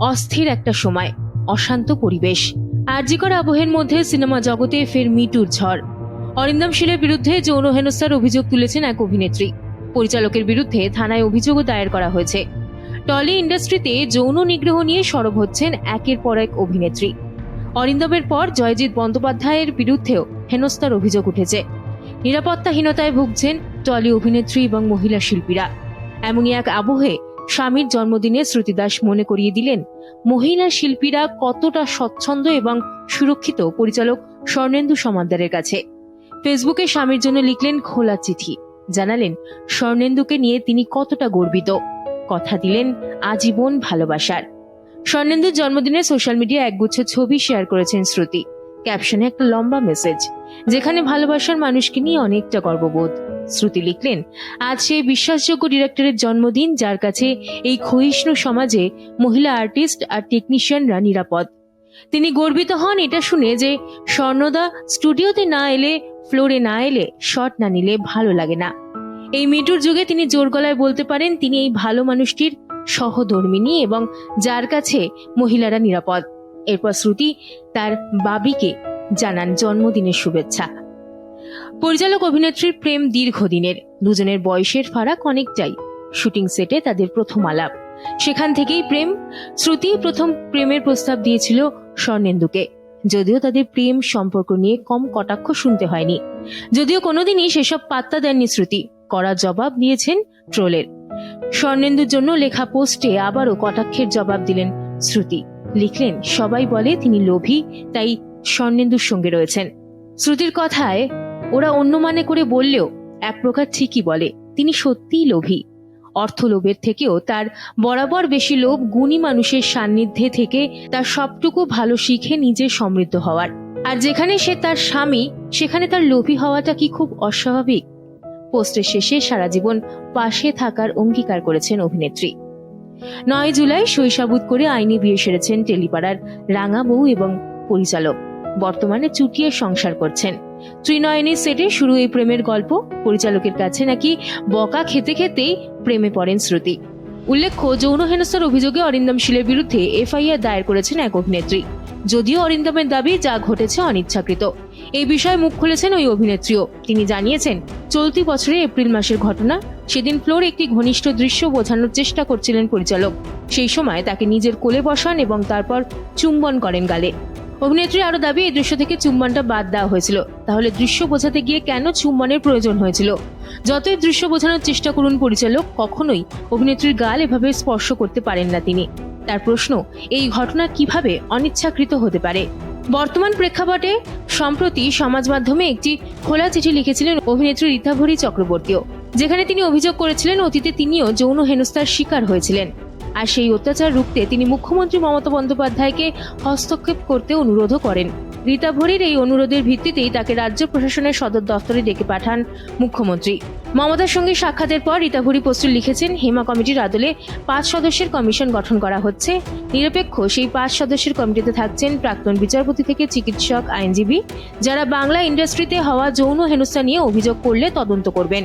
অস্থির একটা সময়, অশান্ত পরিবেশ। আর্যিকর আবহের মধ্যে সিনেমা জগতে ফের মিটুর ঝড়। অরিন্দম শীলের বিরুদ্ধে যৌন হেনস্থার অভিযোগ তুলেছেন এক অভিনেত্রী। পরিচালকের বিরুদ্ধে থানায় অভিযোগও দায়ের করা হয়েছে। টলি ইন্ডাস্ট্রিতে যৌন নিগ্রহ নিয়ে সরব হচ্ছেন একের পর এক অভিনেত্রী। অরিন্দমের পর জয়জিৎ বন্দ্যোপাধ্যায়ের বিরুদ্ধেও হেনস্থার অভিযোগ উঠেছে। নিরাপত্তাহীনতায় ভুগছেন টলি অভিনেত্রী এবং মহিলা শিল্পীরা। এমনই এক আবহে স্বামীর জন্মদিনে শ্রুতিদাস মনে করিয়ে দিলেন, মহিলা শিল্পীরা কতটা স্বচ্ছন্দ এবং সুরক্ষিত? পরিচালক স্বর্ণেন্দু সমাদ্দারের কাছে। ফেসবুকে স্বামীর জন্য লিখলেন খোলা চিঠি। জানালেন, স্বর্ণেন্দুকে নিয়ে তিনি কতটা গর্বিত। কথা দিলেন, আজীবন ভালোবাসার। স্বর্ণেন্দুর জন্মদিনে সোশ্যাল মিডিয়া একগুচ্ছ ছবি শেয়ার করেছেন শ্রুতি। ক্যাপশনে একটা লম্বা মেসেজ, যেখানে ভালোবাসার মানুষকে নিয়ে অনেকটা গর্ববোধ। শ্রুতি লিখলেন, আজ সেই বিশ্বাসযোগ্য ডিরেক্টরের জন্মদিন, যার কাছে এই ক্ষয়িষ্ণু সমাজে মহিলা আর্টিস্ট আর টেকনিশিয়ানরা নিরাপদ। তিনি গর্বিত হন এটা শুনে যে স্বর্ণদা স্টুডিওতে না এলে ফ্লোরে না এলে শট না নিলে ভালো লাগে না। এই মিটুর যুগে তিনি জোর গলায় বলতে পারেন, তিনি এই ভালো মানুষটির সহধর্মিনী এবং যার কাছে মহিলারা নিরাপদ। এরপর শ্রুতি তার বাবিকে জানান জন্মদিনের শুভেচ্ছা। পরিচালক অভিনেত্রীর প্রেম দীর্ঘদিনের। দুজনের বয়সের ফারাক অনেকটাই। শুটিং সেটে তাদের প্রথম আলাপ। সেখান থেকেই প্রেম, শ্রুতি প্রথম প্রেমের প্রস্তাব দিয়েছিল স্বর্ণেন্দুকে। যদিও তাদের প্রেম সম্পর্ক নিয়ে কম কটাক্ষ শুনতে হয়নি। যদিও কোনোদিনই সেসব পাত্তা দেননি শ্রুতি। কড়া জবাব দিয়েছেন ট্রোলের। স্বর্ণেন্দুর জন্য লেখা পোস্টে আবারও কটাক্ষের জবাব দিলেন শ্রুতি। লিখলেন, সবাই বলে তিনি লোভী, তাই স্বর্ণেন্দুর সঙ্গে রয়েছেন। শ্রুতির কথায় ওরা অন্য মানে করে বললেও এক প্রকার ঠিকই বলে, তিনি সত্যিই লোভী। অর্থলোভের থেকেও তার বরাবর বেশি লোভ গুণী মানুষের সান্নিধ্যে থেকে তার সবটুকু ভালো শিখে নিজে সমৃদ্ধ হওয়ার। আর যেখানে সে তার স্বামী, সেখানে তার লোভী হওয়াটা কি খুব অস্বাভাবিক? পোস্টের শেষে সারা জীবন পাশে থাকার অঙ্গীকার করেছেন অভিনেত্রী। নয় জুলাই শৈশাবুত করে আইনি বিয়ে সেরেছেন টেলিপাড়ার রাঙা বউ এবং পরিচালক। বর্তমানে চুটিয়ে সংসার করছেন। ত্রিনয়নী সেটে শুরু এই প্রেমের গল্প। পরিচালকের কাছে নাকি বকা খেতে খেতেই প্রেমে পড়েন শ্রুতি। উল্লেখ্য, যৌন হেনস্থার অভিযোগে অরিন্দম শীলের বিরুদ্ধে এফআইআর দায়ের করেছেন এক অভিনেত্রী। যদিও অরিন্দমের দাবি যা ঘটেছে অনিচ্ছাকৃত। এই বিষয়ে মুখ খুলেছেন ওই অভিনেত্রীও। তিনি জানিয়েছেন, চলতি বছরে এপ্রিল মাসের ঘটনা, সেদিন ফ্লোর একটি ঘনিষ্ঠ দৃশ্য বোঝানোর চেষ্টা করছিলেন পরিচালক। সেই সময় তাকে নিজের কোলে বসান এবং তারপর চুম্বন করেন গালে। অভিনেত্রী আরও দাবি, এই দৃশ্য থেকে চুম্বনটা বাদ দেওয়া হয়েছিল। তাহলে দৃশ্য বোঝাতে গিয়ে কেন চুম্বনের প্রয়োজন হয়েছিল? যতই দৃশ্য বোঝানোর চেষ্টা করুন পরিচালক, কখনোই অভিনেত্রীর গাল এভাবে স্পর্শ করতে পারেন না তিনি। তার প্রশ্ন, এই ঘটনা কীভাবে অনিচ্ছাকৃত হতে পারে? বর্তমান প্রেক্ষাপটে, সম্প্রতি সমাজ মাধ্যমে একটি খোলা চিঠি লিখেছিলেন অভিনেত্রী রীতাভরি চক্রবর্তীও, যেখানে তিনি অভিযোগ করেছিলেন অতীতে তিনিও যৌন হেনস্থার শিকার হয়েছিলেন। আর সেই অত্যাচার রুখতে তিনি মুখ্যমন্ত্রী মমতা বন্দ্যোপাধ্যায়কে হস্তক্ষেপ করতে অনুরোধও করেন। রীতা ভরির এই অনুরোধের ভিত্তিতেই তাকে রাজ্য প্রশাসনের সদর দফতরে ডেকে পাঠান মুখ্যমন্ত্রী। মমতার সঙ্গে সাক্ষাতের পর রীতা ভরি পোস্টে লিখেছেন, হেমা কমিটির আদলে পাঁচ সদস্যের কমিশন গঠন করা হচ্ছে। নিরপেক্ষ সেই পাঁচ সদস্যের কমিটিতে থাকছেন প্রাক্তন বিচারপতি থেকে চিকিৎসক, আইনজীবী, যারা বাংলা ইন্ডাস্ট্রিতে হওয়া যৌন হেনস্থা নিয়ে অভিযোগ করলে তদন্ত করবেন।